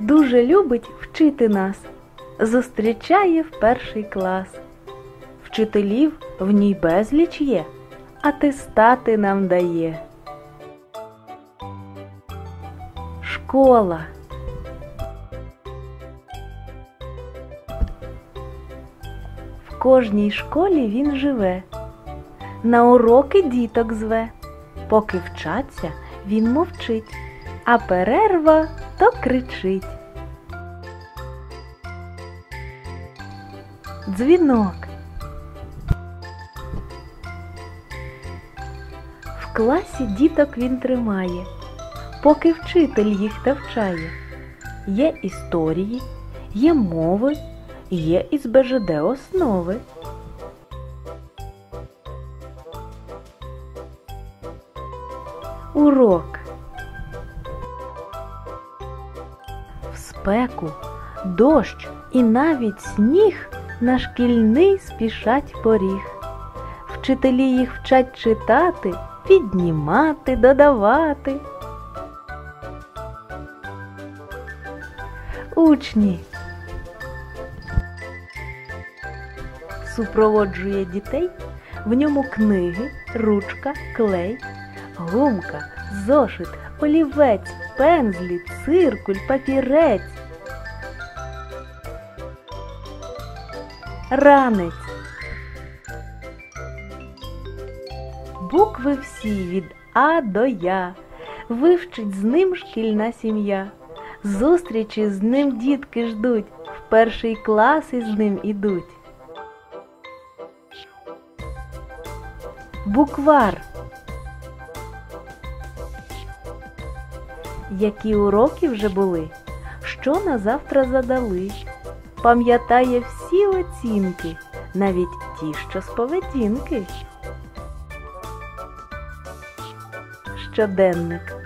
дуже любить вчити нас, зустрічає в перший клас. Вчителів в ній безліч є, атестати нам дає. Школа. В кожній школі він живе, на уроки діток зве. Поки вчаться, він мовчить, а перерва то кричить. Дзвінок. В класі діток він тримає, поки вчитель їх навчає. Є історії, є мови, є із БЖД основи. Урок. Спеку, дощ і навіть сніг на шкільний спішать поріг. Вчителі їх вчать читати, піднімати, додавати. Учні. Супроводжує дітей, в ньому книги, ручка, клей, гумка, зошит, олівець, пензлі, циркуль, папірець. Ранець. Букви всі від А до Я. Вивчить з ним шкільна сім'я. Зустрічі з ним дітки ждуть, в перший клас із ним ідуть. Буквар. Які уроки вже були, що на завтра задали. Пам'ятає всі оцінки, навіть ті, що з поведінки. Щоденник.